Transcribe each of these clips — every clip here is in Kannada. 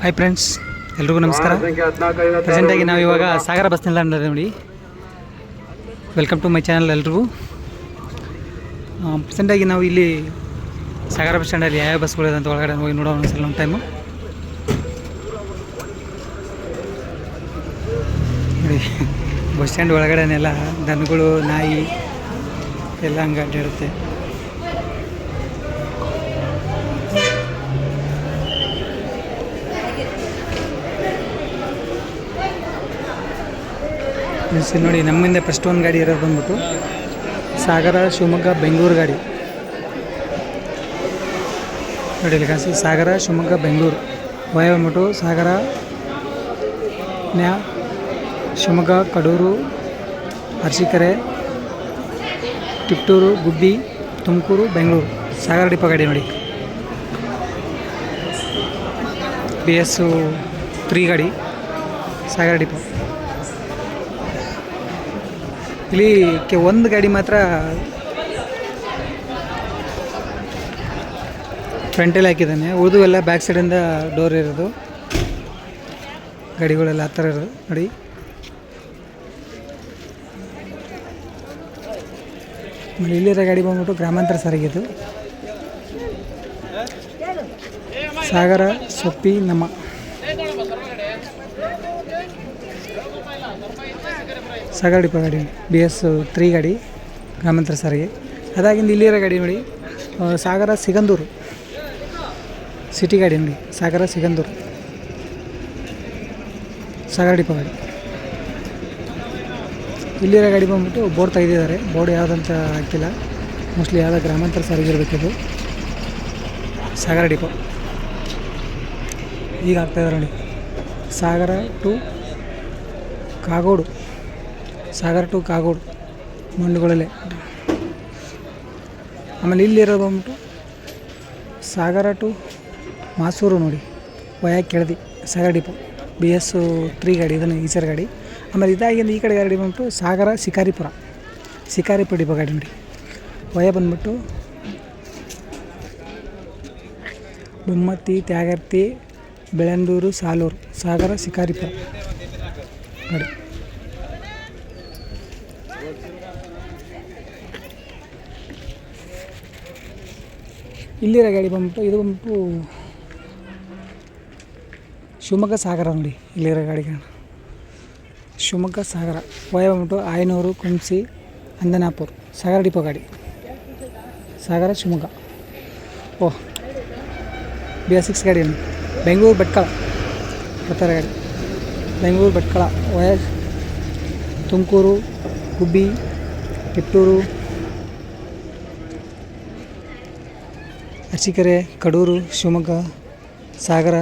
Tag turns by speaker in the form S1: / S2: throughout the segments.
S1: ಹಾಯ್ ಫ್ರೆಂಡ್ಸ್ ಎಲ್ರಿಗೂ ನಮಸ್ಕಾರ.
S2: ಪ್ರೆಸೆಂಟ್
S1: ಆಗಿ ನಾವು ಇವಾಗ ಸಾಗರ ಬಸ್ ನಿಲ್ದಾಣ ನೋಡಿ. ವೆಲ್ಕಮ್ ಟು ಮೈ ಚಾನಲ್ ಎಲ್ರಿಗೂ. ಪ್ರೆಸೆಂಟಾಗಿ ನಾವು ಇಲ್ಲಿ ಸಾಗರ ಬಸ್ ಸ್ಟ್ಯಾಂಡಲ್ಲಿ ಯಾವ ಬಸ್ಗಳಿದೆ ಅಂತ ಒಳಗಡೆ ಹೋಗಿ ನೋಡೋಣ ಒಂದ್ಸಲ ಒಂದು ಟೈಮು ನೋಡಿ, ಬಸ್ ಸ್ಟ್ಯಾಂಡ್ ಒಳಗಡೆನೆಲ್ಲ ದನಗಳು, ನಾಯಿ, ಎಲ್ಲ ಹಂಗೆ ಅಡ್ಡಾಡುತ್ತೆ ಇಲ್ಲಿ ನೋಡಿ ನಮ್ಮಿಂದ ಫಸ್ಟ್ ಒಂದು ಗಾಡಿ ಇರೋದು ಬಂದ್ಬಿಟ್ಟು? ಸಾಗರ, ಶಿವಮೊಗ್ಗ, ಬೆಂಗಳೂರು ಗಾಡಿ. ನೋಡಿ ಇಲ್ಲಿ ಸಾಗರ, ಶಿವಮೊಗ್ಗ, ಬೆಂಗಳೂರು. ವಯ ಬಂದ್ಬಿಟ್ಟು ಸಾಗರ, ನ್ಯಾ, ಶಿವಮೊಗ್ಗ, ಕಡೂರು, ಅರಸೀಕೆರೆ, ತಿಪ್ಟೂರು, ಗುಬ್ಬಿ, ತುಮಕೂರು, ಬೆಂಗಳೂರು. ಸಾಗರ ಡಿಪ್ಪ ಗಾಡಿ ನೋಡಿ. ಬಿ ಎಸ್ಸು ತ್ರೀ ಗಾಡಿ, ಸಾಗರ ಡಿಪೋ. ಇಲ್ಲಿ ಕೆ ಒಂದು ಗಾಡಿ ಮಾತ್ರ ಫ್ರಂಟಲ್ಲಿ ಹಾಕಿದ್ದಾನೆ. ಉಳಿದು ಎಲ್ಲ ಬ್ಯಾಕ್ ಸೈಡಿಂದ ಡೋರ್ ಇರೋದು. ಗಾಡಿಗಳೆಲ್ಲ ಆ ಥರ ಇರೋದು. ನೋಡಿ. ಇಲ್ಲಿರೋ ಗಾಡಿ ಬಂದ್ಬಿಟ್ಟು ಗ್ರಾಮಾಂತರ ಸಾರಿಗೆದು ಸಾಗರ, ಸೊಪ್ಪಿ, ನಮ್ಮ. ಸಾಗರ ಡಿಪೋ ಗಾಡಿ ಬಿ ಎಸ್ ತ್ರೀ ಗಾಡಿ ಗ್ರಾಮಾಂತರ ಸಾರಿಗೆ. ಅದಾಗಿಂದ ಇಲ್ಲಿರೋ ಗಾಡಿ ನೋಡಿ ಸಾಗರ ಸಿಗಂದೂರು. ಸಿಟಿ ಗಾಡಿ ನೋಡಿ, ಸಾಗರ ಸಿಗಂದೂರು. ಸಾಗರ ಡಿಪೋ ಗಾಡಿ ಇಲ್ಲಿರೋ ಗಾಡಿ ಬಂದ್ಬಿಟ್ಟು ಬೋರ್ಡ್ ತೆಗೆದಿದ್ದಾರೆ. ಬೋರ್ಡ್ ಯಾವುದಂತ ಹಾಕಿಲ್ಲ. ಮೋಸ್ಟ್ಲಿ ಯಾವುದೋ ಗ್ರಾಮಾಂತರ ಸಾರಿಗೆ ಇರಬೇಕಿದು ಸಾಗರ ಡಿಪೋ ಈಗ ಆಗ್ತಾಯಿದ್ದಾರೆ ನೋಡಿ. ಸಾಗರ ಟು ಕಾಗೋಡು, ಸಾಗರ ಟು ಕಾಗೋಡು ಮಂಡುಗಳಲ್ಲೇ ಆಮೇಲೆ ಇಲ್ಲಿರೋದು ಬಂದ್ಬಿಟ್ಟು ಸಾಗರ ಟು ಮಾಸೂರು ನೋಡಿ, via Keladi, Sagar depot, B S three ಗಾಡಿ, ಇದನ್ನು ಈಸರ್ ಗಾಡಿ. ಆಮೇಲೆ ಇದಾಗಿಂದ ಈ ಕಡೆ ಗಾಡಿ ಬಂದ್ಬಿಟ್ಟು ಸಾಗರ ಶಿಕಾರಿಪುರ ಶಿಕಾರಿಪುರ ಡಿಪೋ ಗಾಡಿ ನೋಡಿ. ವಯ ಬಂದ್ಬಿಟ್ಟು ಬೊಮ್ಮತ್ತಿ ತ್ಯಾಗರ್ತಿ ಬೆಳಂದೂರು ಸಾಲೂರು, ಸಾಗರ ಶಿಕಾರಿಪುರ. ಗಾಡಿ ಇಲ್ಲಿರೋ ಗಾಡಿ ಬಂದ್ಬಿಟ್ಟು, ಇದು ಬಂದ್ಬಿಟ್ಟು ಶಿವಮೊಗ್ಗ ಸಾಗರ ನೋಡಿ, ಇಲ್ಲಿರೋ ಗಾಡಿಗೆ ಶಿವಮೊಗ್ಗ ಸಾಗರ, ವಯ ಬಂದ್ಬಿಟ್ಟು ಆಯನೂರು, ಕುಂಸಿ, ಅಂದನಾಪುರ್, ಸಾಗರ ಡಿಪೋ ಗಾಡಿ. ಸಾಗರ, ಶಿವಮೊಗ್ಗ. ಓಹ್ ಬಿ ಎಸ್ ಸಿಕ್ಸ್ ಗಾಡಿ ಬೆಂಗಳೂರು, ಭಟ್ಕಳ. ಬರ್ತಾರೆ ಗಾಡಿ. ಬೆಂಗಳೂರು, ಭಟ್ಕಳ, ವಯಸ್, ತುಮಕೂರು ಗುಬ್ಬಿ ಹಿಟ್ಟೂರು ಅರಸೀಕೆರೆ, ಕಡೂರು, ಶಿವಮೊಗ್ಗ, ಸಾಗರ,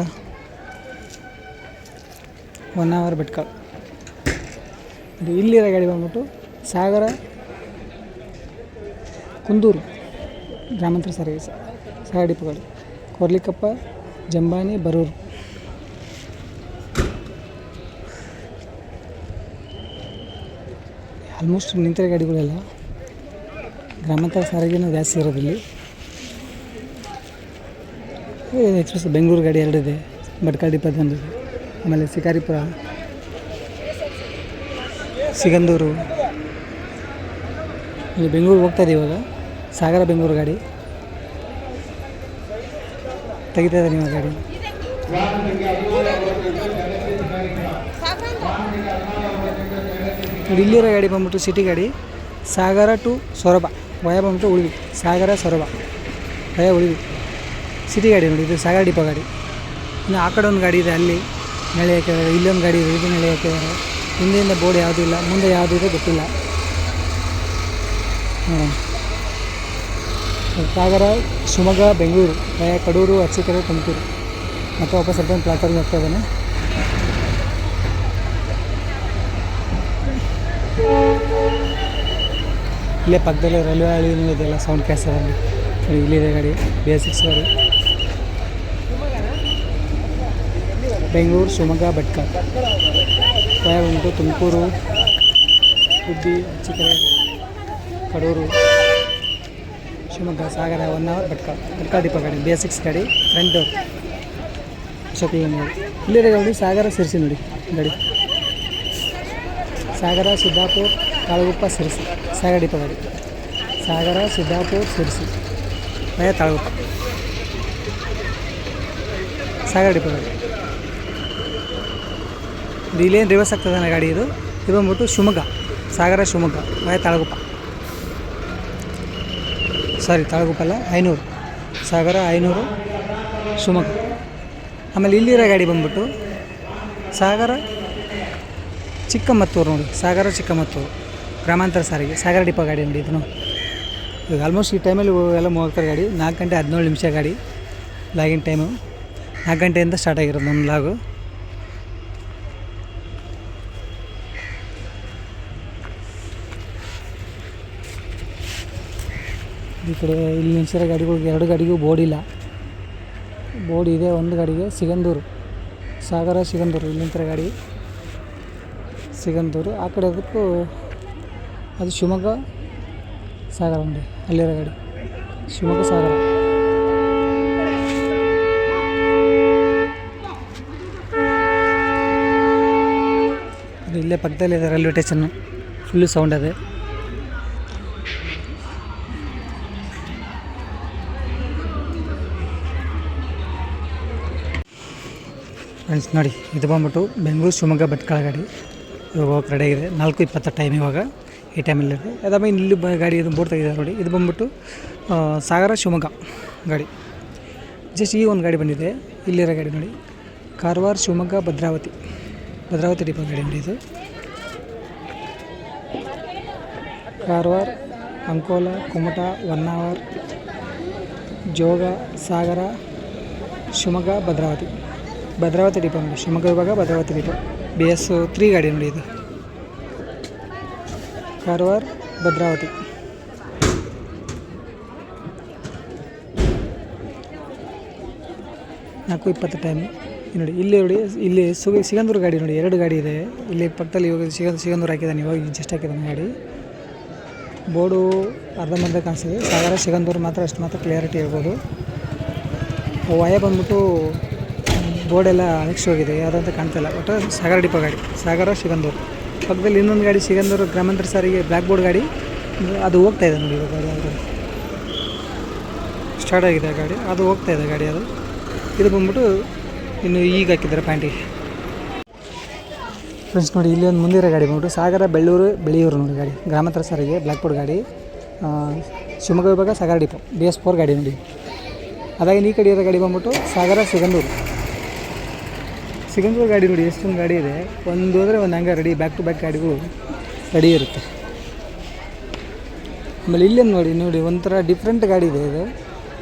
S1: ಹೊನ್ನಾವರ, ಭಟ್ಕಳ. ಇದು ಇಲ್ಲಿರೋ ಗಾಡಿ ಬಂದ್ಬಿಟ್ಟು ಸಾಗರ, ಕುಂದೂರು ಗ್ರಾಮಾಂತರ ಸಾರಿಗೆ ಸಾಗರ ಡಿಪೋ ಗಾಡಿ ಕೊರ್ಲಿಕಪ್ಪ ಜಂಬಾನಿ ಬರೂರು. ಆಲ್ಮೋಸ್ಟ್ ನಿಂತಿರೋ ಗಾಡಿಗಳೆಲ್ಲ ಗ್ರಾಮಾಂತರ ಸಾರಿಗೆನೂ ಜಾಸ್ತಿ ಇರೋದಿಲ್ಲಿ ಎಕ್ಸ್ಪ್ರೆಸ್ ಬೆಂಗಳೂರು ಗಾಡಿ ಎರಡಿದೆ, ಭಟ್ಕಳ ಒಂದಿದೆ ಆಮೇಲೆ ಶಿಕಾರಿಪುರ, ಸಿಗಂದೂರು. ಇಲ್ಲಿ ಬೆಂಗಳೂರು ಹೋಗ್ತಾ ಇದೆ ಇವಾಗ. ಸಾಗರ ಬೆಂಗಳೂರು ಗಾಡಿ. ತೆಗಿತಾ ಇದ್ದಾರೆ ನಿಮ್ಮ ಗಾಡಿ. ನೋಡಿ ಇಲ್ಲಿರೋ ಗಾಡಿ ಬಂದ್ಬಿಟ್ಟು ಸಿಟಿ ಗಾಡಿ, ಸಾಗರ ಟು ಸೊರಬ, ವಯ ಬಂದ್ಬಿಟ್ಟು ಉಳಿವಿ ಸಾಗರ ಸೊರಬ, ವಯ ಉಳಿವಿ ಸಿಟಿ ಗಾಡಿ ನೋಡಿ, ಇದು ಸಾಗರ ಡಿಪೋ ಗಾಡಿ. ಇನ್ನು ಆ ಕಡೆ ಒಂದು ಗಾಡಿ ಇದೆ, ಅಲ್ಲಿ ನೆಳೆ ಹಾಕಿದ್ದಾರೆ ಇಲ್ಲೊಂದು ಗಾಡಿ ಇದೆ, ಇದು ನೆಳೆ ಹಾಕಿದ್ದಾರೆ ಹಿಂದೆಯಿಂದ ಬೋರ್ಡ್ ಯಾವುದೂ ಇಲ್ಲ, ಮುಂದೆ ಯಾವುದೂ ಇದೆ ಗೊತ್ತಿಲ್ಲ. ಸಾಗರ, ಶಿವಮೊಗ್ಗ, ಬೆಂಗಳೂರು ಕಡೂರು, ಅರಸೀಕೆರೆ, ತುಮಕೂರು. ಮತ್ತು ವಾಪಸ್ ರಿಟರ್ನ್ ಪ್ಲಾಟ್ಫಾರ್ಮ್ ಹೋಗ್ತಾ ಇದ್ದಾನೆ. ಇಲ್ಲೇ ಪಕ್ಕದಲ್ಲೇ ರೈಲ್ವೆ ಹಳಿನೂ ಇದೆಲ್ಲ ಸೌಂಡ್ ಕ್ಯಾಸಲ್ಲಿ ಇಲ್ಲಿದೆ ಗಾಡಿ ಬಿ ಎಸ್ ಸಿಕ್ಸ್ ಗಾಡಿ. ಬೆಂಗಳೂರು ಶಿವಮೊಗ್ಗ ಭಟ್ಕ ಉಂಟು ತುಮಕೂರು, ಉಡುಪಿ ಚಿಕ್ಕರೆ ಕಡೂರು, ಶಿವಮೊಗ್ಗ, ಸಾಗರ ಒನ್ ಅವರ್ ಭಟ್ಕ ಭಟ್ಕ ದೀಪ ಗಾಡಿ ಬಿ ಎಸ್ ಸಿಕ್ಸ್ ಗಾಡಿ ಫ್ರಂಟ್ ಡೋರ್ ನೋಡಿ ಇಲ್ಲಿದೆ ಗಾಡಿ, ಸಾಗರ, ಸಿರ್ಸಿ ನೋಡಿ, ಗಾಡಿ. ಸಾಗರ, ಸಿದ್ದಾಪುರ ತಾಳಗುಪ್ಪ ಸಿರಿಸಿ ಸಾಗರ ಡಿಪೋ ಸಾಗರ, ಸಿದ್ದಾಪುರ, ಸಿರಿಸಿ. ಭಯ ತಾಳಗುಪ್ಪ. ಸಾಗರ ಡಿಪೋ ಇಲ್ಲಿ ಇಲ್ಲೇನು ರಿವರ್ಸ್ ಆಗ್ತದೆ ಗಾಡಿ ಇದು. ಇದು ಬಂದ್ಬಿಟ್ಟು ಶಿವಮೊಗ್ಗ. ಸಾಗರ, ಶಿವಮೊಗ್ಗ. ಮಯ ತಾಳಗುಪ್ಪ. ಸಾರಿ ತಾಳಗುಪ್ಪ ಅಲ್ಲ, ಐನೂರು. ಸಾಗರ, ಐನೂರು, ಶಿವಮೊಗ್ಗ. ಆಮೇಲೆ ಇಲ್ಲಿರೋ ಗಾಡಿ ಬಂದ್ಬಿಟ್ಟು ಸಾಗರ, ಚಿಕ್ಕಮತ್ತೂರು ನೋಡಿ. ಸಾಗರ, ಚಿಕ್ಕಮತ್ತೂರು. ಗ್ರಾಮಾಂತರ ಸಾರಿಗೆ, ಸಾಗರ ಡಿಪೋ ಗಾಡಿ ನೋಡಿ ಇದನ್ನು. ಈಗ ಆಲ್ಮೋಸ್ಟ್ ಈ ಟೈಮಲ್ಲಿ ಎಲ್ಲ ಹೋಗ್ತಾರೆ ಗಾಡಿ, ನಾಲ್ಕು ಗಂಟೆ ಹದಿನೇಳು ನಿಮಿಷ ಗಾಡಿ, ಲಾಗಿನ್ ಟೈಮು ನಾಲ್ಕು ಗಂಟೆಯಿಂದ ಸ್ಟಾರ್ಟ್ ಆಗಿರೋದು ನಮ್ಮ ಲಾಗು. ಈ ಕಡೆ ಇಲ್ಲಿ ನಿಲ್ಸಿರೋ ಗಾಡಿಗಳಿಗೆ ಎರಡು ಗಾಡಿಗೂ ಬೋರ್ಡ್ ಇಲ್ಲ. ಬೋರ್ಡ್ ಇದೆ, ಒಂದು ಗಾಡಿಗೆ ಸಿಗಂದೂರು. ಸಾಗರ, ಸಿಗಂದೂರು ಇಲ್ಲಿ ನಿಂತಿರೋ ಗಾಡಿ. ಸಿಗಂದೂರು, ಆ ಕಡೆ ಅದಕ್ಕೂ ಅದು ಶಿವಮೊಗ್ಗ ಸಾಗರ ನೋಡಿ ಅಲ್ಲಿರೋ ಗಾಡಿ. ಶಿವಮೊಗ್ಗ ಸಾಗರ. ಅದು ಇಲ್ಲೇ ಪಕ್ಕದಲ್ಲಿದೆ ರೈಲ್ವೆ ಸ್ಟೇಷನ್ನು. ಫುಲ್ಲು ಸೌಂಡ್ ಅದೇ. ಫ್ರೆಂಡ್ಸ್ ನೋಡಿ, ಇದು ಬಂದ್ಬಿಟ್ಟು ಬೆಂಗಳೂರು ಶಿವಮೊಗ್ಗ ಭಟ್ಕಳ ಗಾಡಿ. ಇವಾಗ ರೆಡಿ ಆಗಿದೆ. ನಾಲ್ಕು ಇಪ್ಪತ್ತು ಟೈಮ್ ಇವಾಗ. ಈ ಟೈಮಲ್ಲಿದೆ ಅದಾದ್ಮೇಲೆ ಇಲ್ಲಿ ಬ ಗಾಡಿ ಇದು ಬೋರ್ಡ್ ತೆಗೆದಿದೆ ನೋಡಿ. ಇದು ಬಂದ್ಬಿಟ್ಟು ಸಾಗರ ಶಿವಮೊಗ್ಗ ಗಾಡಿ. ಜಸ್ಟ್ ಈ ಒಂದು ಗಾಡಿ ಬಂದಿದೆ. ಇಲ್ಲಿರೋ ಗಾಡಿ ನೋಡಿ. ಕಾರವಾರ ಶಿವಮೊಗ್ಗ ಭದ್ರಾವತಿ. ಭದ್ರಾವತಿ ಡಿಪೋ ಗಾಡಿ ನೋಡಿ ಇದು. ಕಾರವಾರ, ಅಂಕೋಲ, ಕುಮಟ, ಹೊನ್ನಾವರ್, ಜೋಗ, ಸಾಗರ, ಶಿವಮೊಗ್ಗ, ಭದ್ರಾವತಿ. ಭದ್ರಾವತಿ ಡಿಪೋ ನೋಡಿ. ಶಿವಮೊಗ್ಗ ವಿಭಾಗ Bhadravati depot. B S three ಗಾಡಿ ನೋಡಿ ಇದು. ಕಾರವಾರ, ಭದ್ರಾವತಿ. ನಾಲ್ಕು ಇಪ್ಪತ್ತು ಟೈಮ್ ನೋಡಿ, ಇಲ್ಲಿ ನೋಡಿ, ಇಲ್ಲಿ ಸುಗ, ಸಿಗಂದೂರು ಗಾಡಿ ನೋಡಿ, ಎರಡು ಗಾಡಿ ಇದೆ. ಇಲ್ಲಿ ಪಕ್ಕದಲ್ಲಿ ಇವಾಗ ಸಿಗ, ಸಿಗಂದೂರು ಹಾಕಿದ್ದಾನೆ, ಇವಾಗ ಜಸ್ಟ್ ಹಾಕಿದ್ದಾನೆ ಗಾಡಿ. ಬೋರ್ಡು ಅರ್ಧಂಬರ್ಧ ಕಾಣಿಸ್ತದೆ. ಸಾಗರ, ಸಿಗಂದೂರು ಮಾತ್ರ ಅಷ್ಟು ಮಾತ್ರ ಕ್ಲಿಯಾರಿಟಿ ಇರ್ಬೋದು. ವಯ ಬಂದ್ಬಿಟ್ಟು ಬೋರ್ಡೆಲ್ಲ ಅಳಿಸಿ ಹೋಗಿದೆ, ಯಾವುದಂತ ಕಾಣ್ತಿಲ್ಲ ಒಟ್ಟು ಸಾಗರ ಡಿಪೋ ಗಾಡಿ, ಸಾಗರ, ಸಿಗಂದೂರು. ಪಕ್ಕದಲ್ಲಿ ಇನ್ನೊಂದು ಗಾಡಿ ಸಿಗಂದೂರು ಗ್ರಾಮಾಂತರ ಸಾರಿಗೆ ಬ್ಲ್ಯಾಕ್ ಬೋರ್ಡ್ ಗಾಡಿ. ಅದು ಹೋಗ್ತಾ ಇದೆ ನೋಡಿ ಇವಾಗ ಅದು. ಸ್ಟಾರ್ಟ್ ಆಗಿದೆ ಗಾಡಿ. ಅದು ಹೋಗ್ತಾ ಇದೆ ಗಾಡಿ ಅದು. ಇದು ಬಂದ್ಬಿಟ್ಟು ಇನ್ನು ಈಗ ಹಾಕಿದ್ದಾರೆ ಪ್ಯಾಂಟಿಗೆ ಫ್ರೆಂಡ್ಸ್ ನೋಡಿ ಇಲ್ಲಿ ಒಂದು ಮುಂದಿರೋ ಗಾಡಿ ಬಂದ್ಬಿಟ್ಟು ಸಾಗರ, ಬೆಳ್ಳೂರು, ಬೆಳೆಯೂರು ನೋಡಿ ಗಾಡಿ. ಗ್ರಾಮಾಂತರ ಸಾರಿಗೆ ಬ್ಲ್ಯಾಕ್ ಬೋರ್ಡ್ ಗಾಡಿ ಶಿವಮೊಗ್ಗ ವಿಭಾಗ Sagar depot. B S four ಗಾಡಿ ನೋಡಿ. ಅದಾಗಿ ಈ ಕಡೆ ಇರೋ ಗಾಡಿ ಬಂದ್ಬಿಟ್ಟು ಸಾಗರ, ಸಿಗಂದೂರು. ಸಿಗಂದೂರು ಗಾಡಿ ನೋಡಿ, ಎಷ್ಟೊಂದು ಗಾಡಿ ಇದೆ. ಒಂದು ಹೋದರೆ ಒಂದು ಹಂಗೆ ರೆಡಿ ಬ್ಯಾಕ್ ಟು ಬ್ಯಾಕ್ ಗಾಡಿಗಳು ರೆಡಿ ಇರುತ್ತೆ. ಆಮೇಲೆ ಇಲ್ಲೇ ನೋಡಿ ನೋಡಿ, ಒಂಥರ ಡಿಫ್ರೆಂಟ್ ಗಾಡಿ ಇದೆ ಇದು.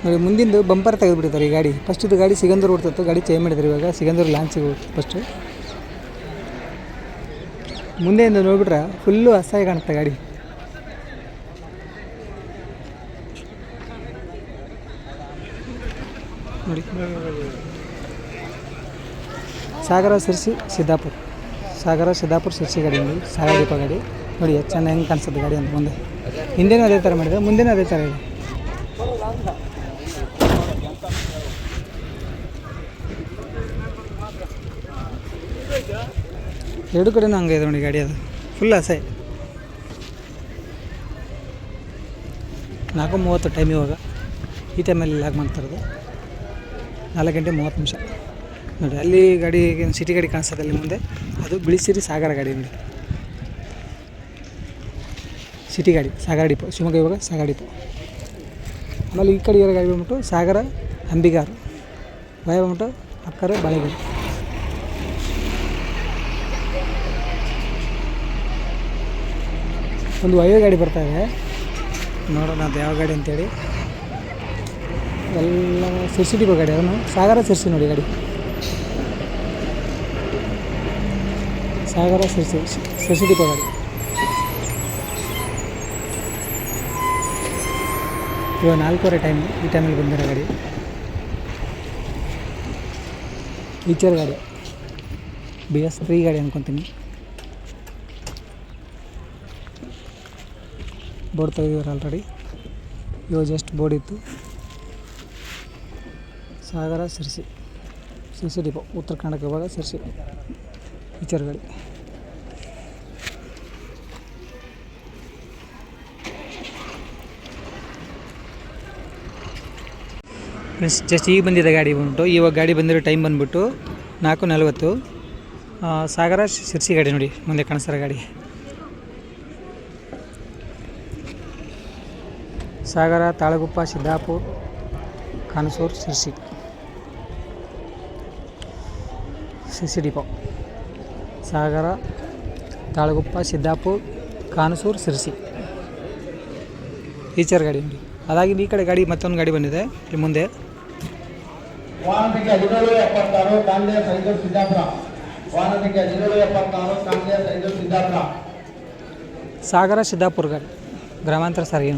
S1: ನೋಡಿ, ಮುಂದಿಂದು ಬಂಪರ್ ತೆಗೆದುಬಿಟ್ಟಿದ್ದಾರೆ ಈ ಗಾಡಿ. ಫಸ್ಟ್ ಇದು ಗಾಡಿ ಸಿಗಂದೂರು ಹೊಡ್ತಿತ್ತು ಗಾಡಿ ಚೇಂಜ್ ಮಾಡಿದ್ರು ಇವಾಗ ಸಿಗಂದೂರು ಲಾಂಚಿಗೆ ಹೋಗ್ತು ಫಸ್ಟು ಮುಂದೆಯಿಂದ ನೋಡಿಬಿಟ್ರೆ ಫುಲ್ಲು ಅಸಹ್ಯ ಕಾಣುತ್ತೆ ಗಾಡಿ. ನೋಡಿ. ಸಾಗರ ಸಿರ್ಸಿ ಸಿದ್ದಾಪುರ. ಸಾಗರ, ಸಿದ್ದಾಪುರ ಸಿರ್ಸಿ ಗಾಡಿ ನೋಡಿ ಸಾಗರ ದೀಪ ಗಾಡಿ. ನೋಡಿ ಚೆನ್ನಾಗಿ ಹೆಂಗೆ ಕಾಣಿಸುತ್ತೆ ಗಾಡಿ ಅಂತ ಮುಂದೆ. ಹಿಂದೆನೂ ಅದೇ ಥರ ಮಾಡಿದೆ ಮುಂದೆನೂ ಅದೇ ಥರ ಇದೆ. ಎರಡು ಕಡೆನೂ ಹಂಗೆ ಇದೆ ನೋಡಿ ಗಾಡಿ ಅದು. ಫುಲ್ ಆಸೆ ನಾಲ್ಕು ಮೂವತ್ತು ಟೈಮ್ ಇವಾಗ. ಈ ಟೈಮಲ್ಲಿ ಲಾಗ್ ಮಾಡ್ತಾ ಇರೋದು. ನಾಲ್ಕು ಗಂಟೆ ಮೂವತ್ತು ನಿಮಿಷ. ನೋಡಿ, ಅಲ್ಲಿ ಗಾಡಿ ಸಿಟಿ ಗಾಡಿ ಕಾಣಿಸ್ತದೆ ಅಲ್ಲಿ ಮುಂದೆ. ಅದು ಬಿಳಿಸಿರಿ ಸಾಗರ ಗಾಡಿ ನೋಡಿ. ಸಿಟಿ ಗಾಡಿ, ಸಾಗರ ಡಿಪೋ, ಶಿವಮೊಗ್ಗ ಇವಾಗ ಸಾಗರ ಡಿಪೋ. ಆಮೇಲೆ ಈ ಕಡೆ ಇರೋ ಗಾಡಿ ಬಂದ್ಬಿಟ್ಟು ಸಾಗರ, ಅಂಬಿಗಾರು ಭಯ ಬಂದ್ಬಿಟ್ಟು ಅಕ್ಕರೆ ಬಾಳೆಗಾಡಿ ಒಂದು ವಯೋ ಗಾಡಿ ಬರ್ತಾ ಇದೆ. ನೋಡೋಣ ಅದು ಯಾವ ಗಾಡಿ ಅಂತೇಳಿ. ಎಲ್ಲ ಸಿರ್ಸಿ ಡಿಪೋ ಗಾಡಿ, ಅದನ್ನು ಸಾಗರ ಸಿರ್ಸಿ ನೋಡಿ ಗಾಡಿ. ಸಾಗರ ಸಿರ್ಸಿ ಸಿರ್ಸಿ ಡಿಪೋ ಗಾಡಿ ಇವಾಗ ನಾಲ್ಕೂವರೆ ಟೈಮ್ ಈ ಟೈಮಲ್ಲಿ ಬಂದಿರೋ ಗಾಡಿ ಈಚರ್ ಗಾಡಿ ಬಿ ಎಸ್ ತ್ರೀ ಗಾಡಿ ಅನ್ಕೊತೀನಿ ಬೋರ್ಡ್ ತೆಗೆದಿದ್ದಾರೆ ಆಲ್ರೆಡಿ ಇವಾಗ ಜಸ್ಟ್ ಬೋರ್ಡ್ ಇತ್ತು Sagar Sirsi C C depot Uttara Kannada ವಿಭಾಗ ಸಿರ್ಸಿ ಫೀಚರ್ ಗಾಡಿ ಫ್ರೆಂಡ್ಸ್ ಜಸ್ಟ್ ಈಗ ಬಂದಿದೆ ಗಾಡಿ ಬಂದ್ಬಿಟ್ಟು. ಇವಾಗ ಗಾಡಿ ಬಂದಿರೋ ಟೈಮ್ ಬಂದ್ಬಿಟ್ಟು ನಾಲ್ಕು ನಲ್ವತ್ತು. ಸಾಗರ ಶಿರ್ಸಿ ಗಾಡಿ ನೋಡಿ, ಮುಂದೆ ಕಾಣಿಸ್ತಾರ ಗಾಡಿ. ಸಾಗರ, ತಾಳಗುಪ್ಪ, ಸಿದ್ದಾಪುರ್, ಕಾನಸೂರು, ಶಿರ್ಸಿ. ಶಿರ್ಸಿ ಡಿಪೋ ಸಾಗರ ತಾಳಗುಪ್ಪ ಸಿದ್ದಾಪುರ್ ಕಾನಸೂರು ಸಿರ್ಸಿ. ಟೀಚರ್ ಗಾಡಿ ಅಂಡಿ ಅದಾಗಿ ಈ ಕಡೆ ಗಾಡಿ ಮತ್ತೊಂದು ಗಾಡಿ ಬಂದಿದೆ. ಇಲ್ಲಿ ಮುಂದೆ.
S2: ವಾಹನ ಸಂಖ್ಯೆ ಹದಿನೇಳು ಎಪ್ಪತ್ತಾರು ಕಾಂಗ್ರೆಸ್ ಐದು ಸಿದ್ದಾಪುರ. ವಾಹನ ಸಂಖ್ಯೆ ಹದಿನೇಳು ಎಪ್ಪತ್ತಾರು ಕಾಂಗ್ರೆಸ್ ಐದು ಸಿದ್ದಾಪುರ.
S1: ಸಾಗರ ಸಿದ್ದಾಪುರ ಗಾಡಿ. ಗ್ರಾಮಾಂತರ ಸಾರಿಗೆ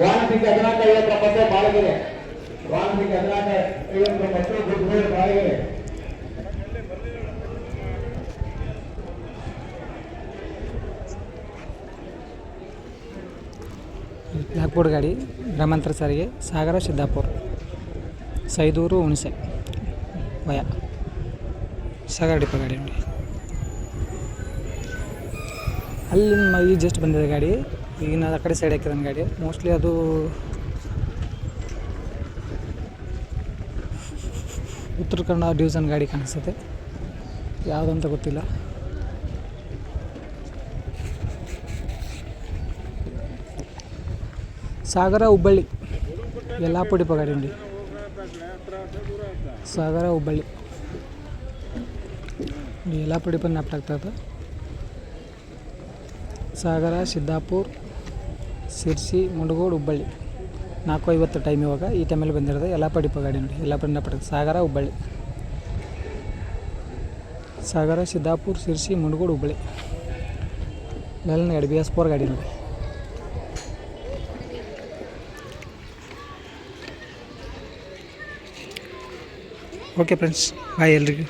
S2: ವಾಹನ ಸಂಖ್ಯೆ ಹದಿನಾಲ್ಕು ಐವತ್ತೊಂಬತ್ತು ಬಾಳಗೆರೆ. ವಾಹನ ಸಂಖ್ಯೆ ಹದಿನಾಲ್ಕು ಐವತ್ತೊಂಬತ್ತು ಬಾಳಗೆರೆ.
S1: ಬ್ಲ್ಯಾಕ್ ಗಾಡಿ ಗ್ರಾಮಾಂತರ ಸಾರಿಗೆ, ಸಾಗರ, ಸಿದ್ದಾಪುರ. ಸೈದೂರು, ಹುಣಸೆ. ವಯ. ಸಾಗರ ಡಿಪ ಗಾಡಿ ನೋಡಿ ಅಲ್ಲಿ ನಮ್ಮ ಈಗ ಜಸ್ಟ್ ಬಂದಿದೆ ಗಾಡಿ, ಈಗ ನಾನು ಆ ಕಡೆ ಸೈಡ್ ಹಾಕಿದ ಗಾಡಿ. ಮೋಸ್ಟ್ಲಿ ಅದು ಉತ್ತರ ಕನ್ನಡ ಡಿವಿಷನ್ ಗಾಡಿ ಕಾಣಿಸುತ್ತೆ. ಯಾವುದಂತ ಗೊತ್ತಿಲ್ಲ. ಸಾಗರ ಹುಬ್ಬಳ್ಳಿ. ಎಲ್ಲ ಪುಡಿ ಗಾಡಿ ನೋಡಿ ಸಾಗರ ಹುಬ್ಬಳ್ಳಿ. ಎಲ್ಲ ಪುಡಿ ಡಿಪೋ ಜ್ಞಾಪಕ ಸಾಗರ, ಸಿದ್ದಾಪುರ್, ಸಿರ್ಸಿ, ಮುಂಡಗೋಡು, ಹುಬ್ಬಳ್ಳಿ. ನಾಲ್ಕು ಐವತ್ತು ಟೈಮ್ ಇವಾಗ. ಈ ಟೈಮಲ್ಲಿ ಬಂದಿರೋದು ಯಲ್ಲಾಪುರ ಡಿಪೋ ಗಾಡಿ ನೋಡಿ ಪಡಿ ಜ್ಞಾಪಕ ಸಾಗರ, ಹುಬ್ಬಳ್ಳಿ. ಸಾಗರ, ಸಿದ್ದಾಪುರ್, ಸಿರ್ಸಿ, ಮುಂಡಗೋಡು, ಹುಬ್ಬಳ್ಳಿ. ಲಲನ ಗಾಡಿ ಬಿ ಎಸ್ ಫೋರ್ ಗಾಡಿ ನೋಡಿ ಓಕೆ ಫ್ರೆಂಡ್ಸ್ ಬಾಯ್ ಎಲ್ರಿಗೂ.